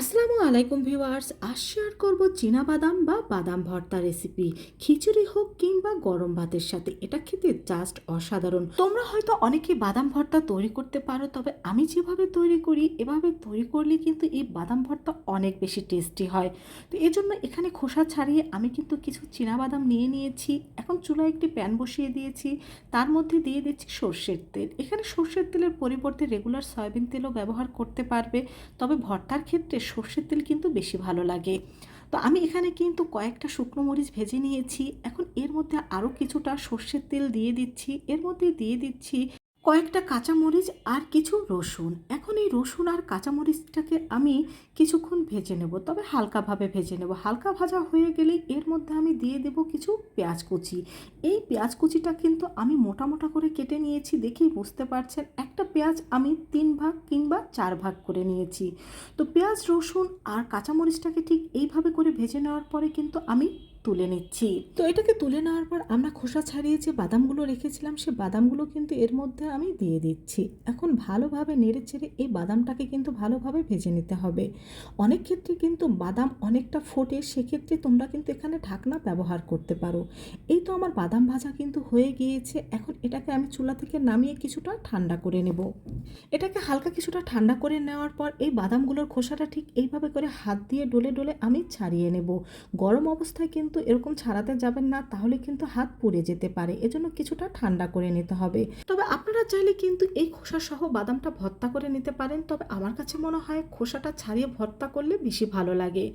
আসসালামু আলাইকুম ভিউয়ার্স, আজ শেয়ার করব বাদাম বা বাদাম ভর্তা রেসিপি খিচুড়ি হোক কিংবা গরম ভাতের সাথে, এটা খেতে জাস্ট অসাধারণ। তোমরা হয়তো অনেকে বাদাম ভর্তা তৈরি করতে পারো, তবে আমি যেভাবে তৈরি করি, এভাবে তৈরি করলে কিন্তু এই বাদাম ভর্তা অনেক বেশি টেস্টি হয়। তো এই জন্য এখানে খোসা ছাড়িয়ে আমি কিন্তু কিছু বাদাম নিয়ে নিয়েছি। এখন চুলায় একটি প্যান বসিয়ে দিয়েছি। তার মধ্যে দিয়ে দিচ্ছি সর্ষের তেল। এখানে সর্ষের তেলের পরিবর্তে রেগুলার সয়াবিন তেলও ব্যবহার করতে পারবে। তবে ভর্তার ক্ষেত্রে সর্ষের তেল কিন্তু বেশি ভালো লাগে। তো আমি এখানে কিন্তু কয়েকটা শুকনো মরিচ ভেজে নিয়েছি। এখন এর মধ্যে আরও কিছুটা সর্ষের তেল দিয়ে দিচ্ছি। এর মধ্যে দিয়ে দিচ্ছি কয়েকটা কাঁচামরিচ আর কিছু রসুন। এখন এই রসুন আর কাঁচামরিচটাকে আমি কিছুক্ষণ ভেজে নেব, তবে হালকাভাবে ভেজে নেব। হালকা ভাজা হয়ে গেলেই এর মধ্যে আমি দিয়ে দেব কিছু পেঁয়াজ কুচি। এই পেঁয়াজ কুচিটা কিন্তু আমি মোটা মোটা করে কেটে নিয়েছি দেখেই বুঝতে পারছেন, একটা পেঁয়াজ আমি তিন ভাগ কিংবা চার ভাগ করে নিয়েছি। তো পেঁয়াজ, রসুন আর কাঁচামরিচটাকে ঠিক এইভাবে করে ভেজে নেওয়ার পরে কিন্তু আমি তুলে নিচ্ছি। তো এটাকে তুলে নেওয়ার পর আমরা খোসা ছাড়িয়ে যে বাদামগুলো রেখেছিলাম, সে বাদামগুলো কিন্তু এর মধ্যে আমি দিয়ে দিচ্ছি। এখন ভালোভাবে নেড়ে চেড়ে এই বাদামটাকে কিন্তু ভালোভাবে ভেজে নিতে হবে। অনেক ক্ষেত্রে কিন্তু বাদাম অনেকটা ফোটে, সেক্ষেত্রে তোমরা কিন্তু এখানে ঢাকনা ব্যবহার করতে পারো। এই তো আমার বাদাম ভাজা কিন্তু হয়ে গিয়েছে। এখন এটাকে আমি চুলা থেকে নামিয়ে কিছুটা ঠান্ডা করে নেব। এটাকে হালকা কিছুটা ঠান্ডা করে নেওয়ার পর এই বাদামগুলোর খোসাটা ঠিক এইভাবে করে হাত দিয়ে ডলে ডলে আমি ছাড়িয়ে নেব। গরম অবস্থায় কিন্তু এরকম ছাড়াতে যাবেন না, তাহলে কিন্তু হাত পুড়ে যেতে পারে। এজন্য কিছুটা ঠান্ডা করে নিতে হবে। তবে আপনারা চাইলে কিন্তু এই খোসা সহ বাদামটা ভর্তা করে নিতে পারেন। তবে আমার কাছে মনে হয় খোসাটা ছাড়িয়ে ভর্তা করলে বেশি ভালো লাগে।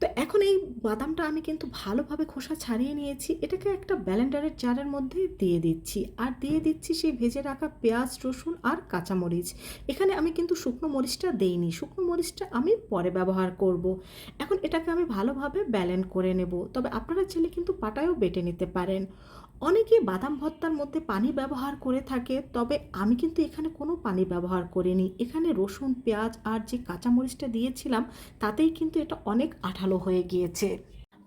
তো এখন এই বাদামটা আমি কিন্তু ভালোভাবে খোসা ছাড়িয়ে নিয়েছি। এটাকে একটা ব্যালেন্ডারের জারের মধ্যে দিয়ে দিচ্ছি। আর দিয়ে দিচ্ছি সেই ভেজে রাখা পেঁয়াজ, রসুন আর কাঁচামরিচ। এখানে আমি কিন্তু শুকনো মরিচটা দেইনি। শুকনো মরিচটা আমি পরে ব্যবহার করব। এখন এটাকে আমি ভালোভাবে ব্যালেন্ড করে নেব। তবে আপনারা চাইলে কিন্তু পাটায়ও বেটে নিতে পারেন। অনেকে বাদাম ভর্তার মধ্যে পানি ব্যবহার করে থাকে, তবে আমি কিন্তু এখানে কোনো পানি ব্যবহার করিনি। এখানে রসুন, পেঁয়াজ আর যে কাঁচামরিচটা দিয়েছিলাম, তাতেই কিন্তু এটা অনেক আঠালো হয়ে গিয়েছে।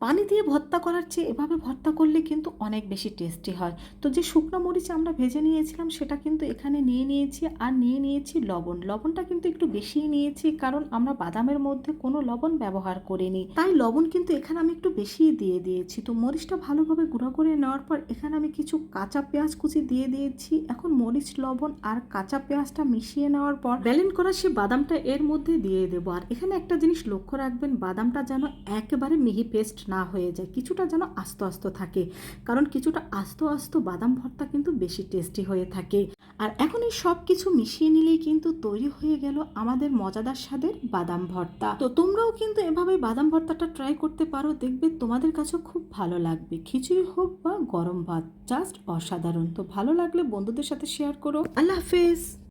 পানি দিয়ে ভর্তা করার চেয়ে এভাবে ভর্তা করলে কিন্তু অনেক বেশি টেস্টি হয়। তো যে শুকনো মরিচ আমরা ভেজে নিয়েছিলাম, সেটা কিন্তু এখানে নিয়ে নিয়েছি আর নিয়ে নিয়েছি লবণ। লবণটা কিন্তু একটু বেশিই নিয়েছি, কারণ আমরা বাদামের মধ্যে কোনো লবণ ব্যবহার করিনি। তাই লবণ কিন্তু এখানে আমি একটু বেশিই দিয়ে দিয়েছি। তো মরিচটা ভালোভাবে গুঁড়ো করে নেওয়ার পর এখানে আমি কিছু কাঁচা পেঁয়াজ কুচি দিয়ে দিয়েছি। এখন মরিচ, লবণ আর কাঁচা পেঁয়াজটা মিশিয়ে নেওয়ার পর ব্যালেন্ড করা সেই বাদামটা এর মধ্যে দিয়ে দেবো। আর এখানে একটা জিনিস লক্ষ্য রাখবেন, বাদামটা যেন একেবারে মিহি পেস্ট না হয়ে যায়, কিছুটা যেন আস্ত আস্ত থাকে। কারণ কিছুটা আস্ত আস্ত বাদাম ভর্তা কিন্তু বেশি টেস্টি হয়ে থাকে। আর এখন এই সব কিছু মিশিয়ে নিলেই কিন্তু তৈরি হয়ে গেল আমাদের মজাদার স্বাদের বাদাম ভর্তা। তো তোমরাও কিন্তু এভাবে বাদাম ভর্তাটা ট্রাই করতে পারো, দেখবে তোমাদের কাছেও খুব ভালো লাগবে। খিচুড়ি হোক বা গরম ভাত জাস্ট অসাধারণ। তো ভালো লাগলে বন্ধুদের সাথে শেয়ার করো। আল্লাহ হাফেজ!